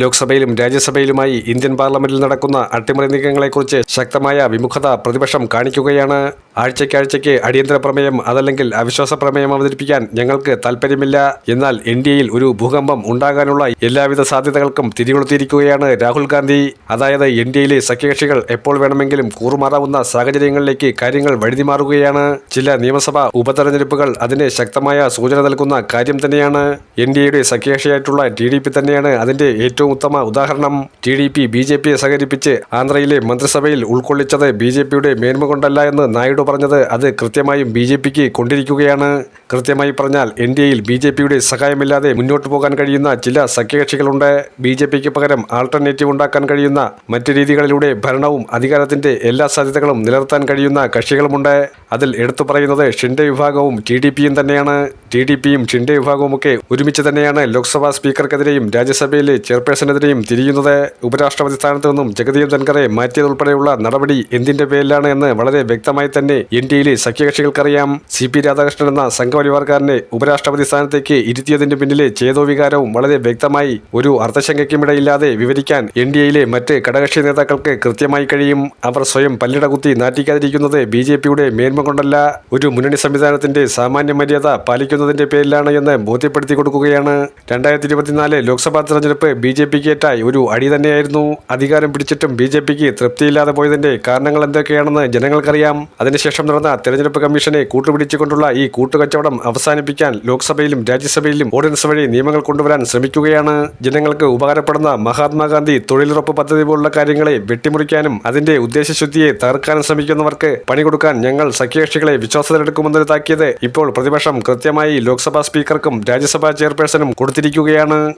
ലോക്സഭയിലും രാജ്യസഭയിലുമായി ഇന്ത്യൻ പാർലമെന്റിൽ നടക്കുന്ന അട്ടിമറി നീക്കങ്ങളെക്കുറിച്ച് ശക്തമായ വിമുഖത പ്രതിപക്ഷം കാണിക്കുകയാണ്. ആഴ്ചയ്ക്കാഴ്ചയ്ക്ക് അടിയന്തര പ്രമേയം അതല്ലെങ്കിൽ അവിശ്വാസ പ്രമേയം അവതരിപ്പിക്കാൻ ഞങ്ങൾക്ക് താൽപ്പര്യമില്ല. എന്നാൽ എൻ ഒരു ഭൂകമ്പം ഉണ്ടാകാനുള്ള എല്ലാവിധ സാധ്യതകൾക്കും തിരികൊളുത്തിയിരിക്കുകയാണ് രാഹുൽ ഗാന്ധി. അതായത് എൻ ഡി എയിലെ സഖ്യകക്ഷികൾ എപ്പോൾ വേണമെങ്കിലും കൂറുമാറാവുന്ന സാഹചര്യങ്ങളിലേക്ക് കാര്യങ്ങൾ വഴുതിമാറുകയാണ്. ചില നിയമസഭാ ഉപതെരഞ്ഞെടുപ്പുകൾ അതിന് ശക്തമായ സൂചന നൽകുന്ന കാര്യം തന്നെയാണ്. എൻ ഡി എയുടെ സഖ്യകക്ഷിയായിട്ടുള്ള ടി ഡി പി തന്നെയാണ് അതിന്റെ ഏറ്റവും ഉത്തമ ഉദാഹരണം. T D P B J പിയെ സഹകരിപ്പിച്ച് ആന്ധ്രയിലെ മന്ത്രിസഭയിൽ ഉൾക്കൊള്ളിച്ചത് ബി ജെ പിയുടെ മേന്മ കൊണ്ടല്ല എന്ന് നായിഡു പറഞ്ഞത് അത് കൃത്യമായും ബി ജെ പിക്ക് കൊണ്ടിരിക്കുകയാണ്. കൃത്യമായി പറഞ്ഞാൽ എൻ ഡി എയിൽ ബി ജെ പിയുടെ സഹായമില്ലാതെ മുന്നോട്ട് പോകാൻ കഴിയുന്ന ചില സഖ്യകക്ഷികളുണ്ട്. ബി ജെ പിക്ക് പകരം ആൾട്ടർനേറ്റീവ് ഉണ്ടാക്കാൻ കഴിയുന്ന മറ്റ് രീതികളിലൂടെ ഭരണവും അധികാരത്തിന്റെ എല്ലാ സാധ്യതകളും നിലനിർത്താൻ കഴിയുന്ന കക്ഷികളുമുണ്ട്. അതിൽ എടുത്തു പറയുന്നത് ഷിൻഡെ വിഭാഗവും ടി ഡി പിയും തന്നെയാണ്. ടി ഡി പിയും ഷിൻഡെ വിഭാഗവുമൊക്കെ ഒരുമിച്ച് തന്നെയാണ് ലോക്സഭാ സ്പീക്കർക്കെതിരെയും രാജ്യസഭയിലെ ചെയർപേഴ്സണെതിരെയും തിരിയുന്നത്. ഉപരാഷ്ട്രപതി സ്ഥാനത്ത് നിന്നും ജഗദീപ് ധൻഖറെ മാറ്റിയതുൾപ്പെടെയുള്ള നടപടി എന്തിന്റെ പേരിലാണ് എന്ന് വളരെ വ്യക്തമായി തന്നെ എൻ ഡി എയിലെ സഖ്യകക്ഷികൾക്കറിയാം. സി പി രാധാകൃഷ്ണൻ എന്ന സംഘപരിവാർക്കാരനെ ഉപരാഷ്ട്രപതി സ്ഥാനത്തേക്ക് ഇരുത്തിയതിന്റെ പിന്നിലെ ചേതോ വികാരവും വളരെ വ്യക്തമായി ഒരു അർത്ഥശങ്കയ്ക്കുമിടയില്ലാതെ വിവരിക്കാൻ എൻ ഡി എയിലെ മറ്റ് ഘടകക്ഷി നേതാക്കൾക്ക് കൃത്യമായി കഴിയും. അവർ സ്വയം പല്ലിട കുത്തി നാറ്റിക്കാതിരിക്കുന്നത് ബി ജെ പിയുടെ മേന്മ കൊണ്ടല്ല ഒരു മുന്നണി സംവിധാനത്തിന്റെ സാമാന്യ മര്യാദ പാലിക്കുന്നതിന്റെ പേരിലാണ് എന്ന് ബോധ്യപ്പെടുത്തി കൊടുക്കുകയാണ്. രണ്ടായിരത്തി ഇരുപത്തിനാല് ലോക്സഭാ തെരഞ്ഞെടുപ്പ് ബി ജെ പിക്ക് ഏറ്റായി ഒരു അടി തന്നെയായിരുന്നു. അധികാരം പിടിച്ചിട്ടും ബി ജെ പിക്ക് തൃപ്തിയില്ലാതെ പോയതിന്റെ കാരണങ്ങൾ എന്തൊക്കെയാണെന്ന് ജനങ്ങൾക്കറിയാം. അതിനുശേഷം നടന്ന തെരഞ്ഞെടുപ്പ് കമ്മീഷനെ കൂട്ടുപിടിച്ചുകൊണ്ടുള്ള ഈ കൂട്ടുകച്ചവടം അവസാനിപ്പിക്കാൻ ലോക്സഭയിലും രാജ്യസഭയിലും ഓർഡിനൻസ് വഴി നിയമങ്ങൾ കൊണ്ടുവരാൻ ശ്രമിക്കുകയാണ്. ജനങ്ങൾക്ക് ഉപകാരപ്പെടുന്ന മഹാത്മാഗാന്ധി തൊഴിലുറപ്പ് പദ്ധതി പോലുള്ള കാര്യങ്ങളെ വെട്ടിമുറിക്കാനും അതിന്റെ ഉദ്ദേശശുദ്ധിയെ തകർക്കാനും ശ്രമിക്കുന്നവർക്ക് പണി കൊടുക്കാൻ ഞങ്ങൾ സഖ്യകക്ഷികളെ വിശ്വാസത്തിലെടുക്കുമെന്നൊരു താക്കിയത് ഇപ്പോൾ പ്രതിപക്ഷം കൃത്യമായി ലോക്സഭാ സ്പീക്കർക്കും രാജ്യസഭാ ചെയർപേഴ്സണും കൊടുത്തിരിക്കുകയാണ്.